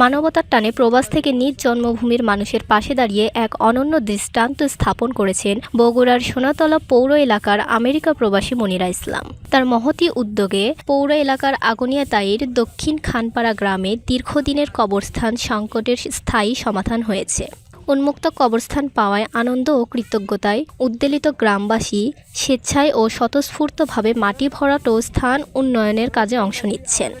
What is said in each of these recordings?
মানবতার টানে প্রবাস থেকে নিজ জন্মভূমির মানুষের পাশে দাঁড়িয়ে এক অনন্য দৃষ্টান্ত স্থাপন করেছেন বগুড়ার সোনাতলা পৌর এলাকার আমেরিকা প্রবাসী মনিরা ইসলাম। তার মহতি উদ্যোগে পৌর এলাকার আগুনিয়াতাইর দক্ষিণ খানপাড়া গ্রামে দীর্ঘদিনের কবরস্থান সংকটের স্থায়ী সমাধান হয়েছে। উন্মুক্ত কবরস্থান পাওয়ায় আনন্দ ও কৃতজ্ঞতায় উদ্বেলিত গ্রামবাসী স্বেচ্ছায় ও স্বতঃস্ফূর্তভাবে মাটি ভরাট ও স্থান উন্নয়নের কাজে অংশ নিচ্ছেন।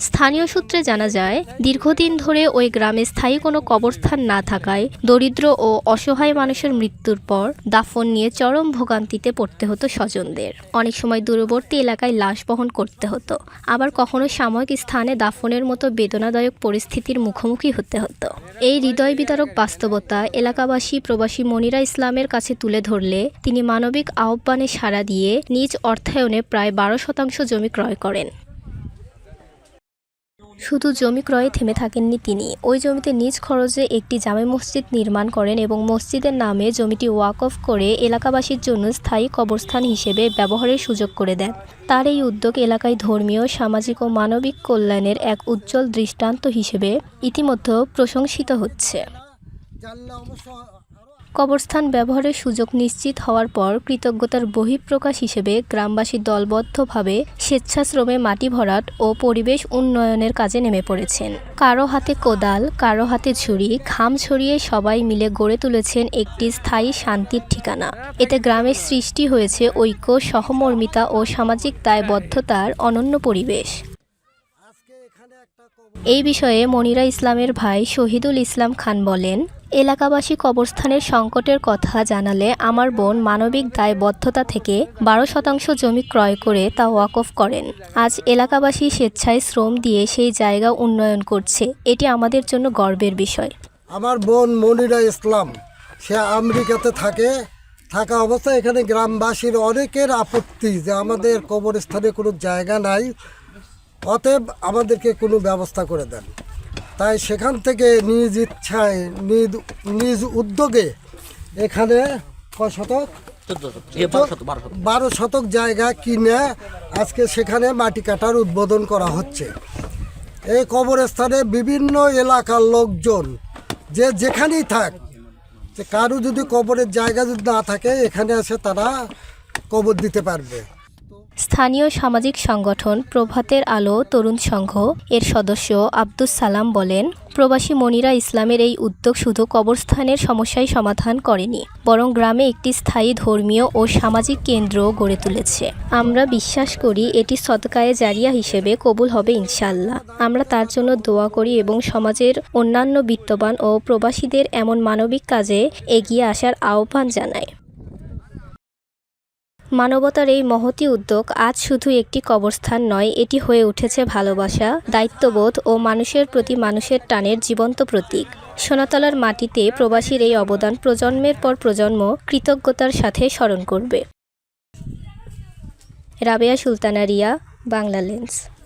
স্থানীয় সূত্রে জানা যায়, দীর্ঘদিন ধরে ওই গ্রামে স্থায়ী কোনো কবরস্থান না থাকায় দরিদ্র ও অসহায় মানুষের মৃত্যুর পর দাফন নিয়ে চরম ভোগান্তিতে পড়তে হতো স্বজনদের। অনেক সময় দূরবর্তী এলাকায় লাশ বহন করতে হতো। আবার কখনো সাময়িক স্থানে দাফনের মতো বেদনাদায়ক পরিস্থিতির মুখোমুখি হতে হতো। এই হৃদয় বিদারক বাস্তবতা এলাকাবাসী প্রবাসী মনিরা ইসলামের কাছে তুলে ধরলে তিনি মানবিক আহ্বানে সাড়া দিয়ে নিজ অর্থায়নে প্রায় বারো শতাংশ জমি ক্রয় করেন। শুধু জমি ক্রয়ে থেমে থাকেননি তিনি। ওই জমিতে নিজ খরচে একটি জামে মসজিদ নির্মাণ করেন এবং মসজিদের নামে জমিটি ওয়াকফ করে এলাকাবাসীর জন্য স্থায়ী কবরস্থান হিসেবে ব্যবহারের সুযোগ করে দেন। তার এই উদ্যোগ এলাকায় ধর্মীয়, সামাজিক ও মানবিক কল্যাণের এক উজ্জ্বল দৃষ্টান্ত হিসেবে ইতিমধ্যে প্রশংসিত হচ্ছে। কবরস্থান ব্যবহারের সুযোগ নিশ্চিত হওয়ার পর কৃতজ্ঞতার বহিঃপ্রকাশ হিসেবে গ্রামবাসী দলবদ্ধভাবে স্বেচ্ছাশ্রমে মাটি ভরাট ও পরিবেশ উন্নয়নের কাজে নেমে পড়েছেন। কারও হাতে কোদাল, কারও হাতে ছুরি, খাম ছড়িয়ে সবাই মিলে গড়ে তুলেছেন একটি স্থায়ী শান্তির ঠিকানা। এতে গ্রামের সৃষ্টি হয়েছে ঐক্য, সহমর্মিতা ও সামাজিক দায়বদ্ধতার অনন্য পরিবেশ। এই বিষয়ে মনিরা ইসলামের ভাই শহীদুল ইসলাম খান বলেন এলাকাবাসী কবরস্থানের সংকটের কথা জানালে আমার বোন মানবিক দায়বদ্ধতা থেকে বারো শতাংশ জমি ক্রয় করে তা ওয়াকফ করেন। আজ এলাকাবাসী স্বেচ্ছায় শ্রম দিয়ে সেই জায়গা উন্নয়ন করছে। এটি আমাদের জন্য গর্বের বিষয়। আমার বোন মনিরা ইসলাম, সে আমেরিকাতে থাকে। থাকা অবস্থায় এখানে গ্রামবাসীর অনেকের আপত্তি যে আমাদের কবরস্থানে কোনো জায়গা নাই, অতএব আমাদেরকে কোনো ব্যবস্থা করে দেন। তাই সেখান থেকে নিজ ইচ্ছায় নিজ নিজ উদ্যোগে এখানে ক শতক। বারো শতক জায়গা কিনে আজকে সেখানে মাটি কাটার উদ্বোধন করা হচ্ছে। এই কবরস্থানে বিভিন্ন এলাকার লোকজন যে যেখানেই থাক যে কারও যদি কবরের জায়গা যদি না থাকে এখানে এসে তারা কবর দিতে পারবে। স্থানীয় সামাজিক সংগঠন প্রভাতের আলো তরুণ সংঘ এর সদস্য আব্দুস সালাম বলেন, প্রবাসী মনিরা ইসলামের এই উদ্যোগ শুধু কবরস্থানের সমস্যাই সমাধান করেনি, বরং গ্রামে একটি স্থায়ী ধর্মীয় ও সামাজিক কেন্দ্র গড়ে তুলেছে। আমরা বিশ্বাস করি এটি সদকায়ে জারিয়া হিসেবে কবুল হবে ইনশাল্লাহ আমরা তার জন্য দোয়া করি এবং সমাজের অন্যান্য বিত্তবান ও প্রবাসীদের এমন মানবিক কাজে এগিয়ে আসার আহ্বান জানাই। মানবতার এই মহতি উদ্যোগ আজ শুধু একটি কবরস্থান নয়, এটি হয়ে উঠেছে ভালোবাসা, দায়িত্ববোধ ও মানুষের প্রতি মানুষের টানের জীবন্ত প্রতীক। সোনাতলার মাটিতে প্রবাসীর এই অবদান প্রজন্মের পর প্রজন্ম কৃতজ্ঞতার সাথে স্মরণ করবে। রাবেয়া সুলতানা রিয়া, বাংলা লেন্স।